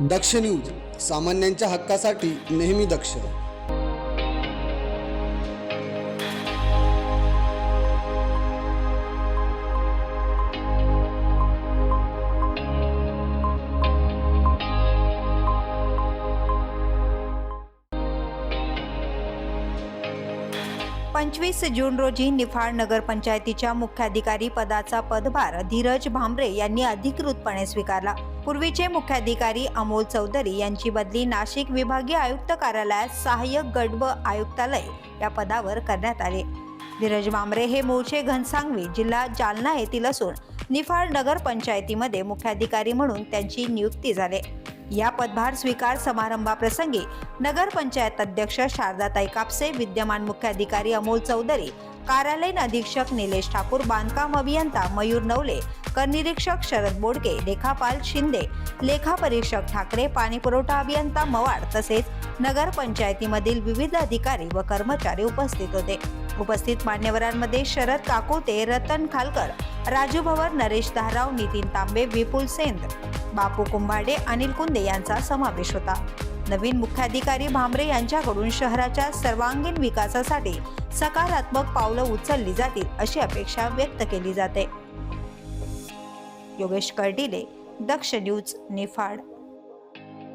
दक्ष news सामान्यांच्या हक्कासाठी नेहमी दक्ष. पंचवीस जून रोजी निफाड नगरपंचायतीच्या मुख्याधिकारी पदाचा पदभार धीरज भांबरे यांनी अधिकृतपणे स्वीकारला. पूर्वीचे मुख्याधिकारी अमोल चौधरी यांची बदली नाशिक विभागीय आयुक्त कार्यालयात सहाय्यक गट व आयुक्तालय या पदावर करण्यात आले. धीरज मामरे हे मूळचे घनसांगवी जिल्हा जालना येथील असून निफाड नगरपंचायतीमध्ये मुख्याधिकारी म्हणून त्यांची नियुक्ती झाली. या पदभार स्वीकार समारंभाप्रसंगी नगरपंचायत अध्यक्ष शारदाताई कापसे विद्यमान मुख्याधिकारी अमोल चौधरी कार्यालयीन अधीक्षक निलेश ठाकूर बांधकाम अभियंता मयूर नवले करनिरीक्षक शरद बोडके लेखापाल शिंदे लेखापरीक्षक ठाकरे पाणीपुरवठा अभियंता मवाड तसेच नगरपंचायतीमधील विविध अधिकारी व कर्मचारी उपस्थित होते. उपस्थित मान्यवरांमध्ये शरद काकुते रतन खालकर राजू भवर नरेश धाराव नितीन तांबे विपुल सेंद बापू कुंभाडे अनिल कुंदे यांचा समावेश होता. नवीन मुख्याधिकारी भांबरे यांच्याकडून शहराच्या सर्वांगीण विकासासाठी सकारात्मक पावलं उचलली जातील अशी अपेक्षा व्यक्त केली जाते. योगेश कर्डिले दक्ष न्यूज निफाड.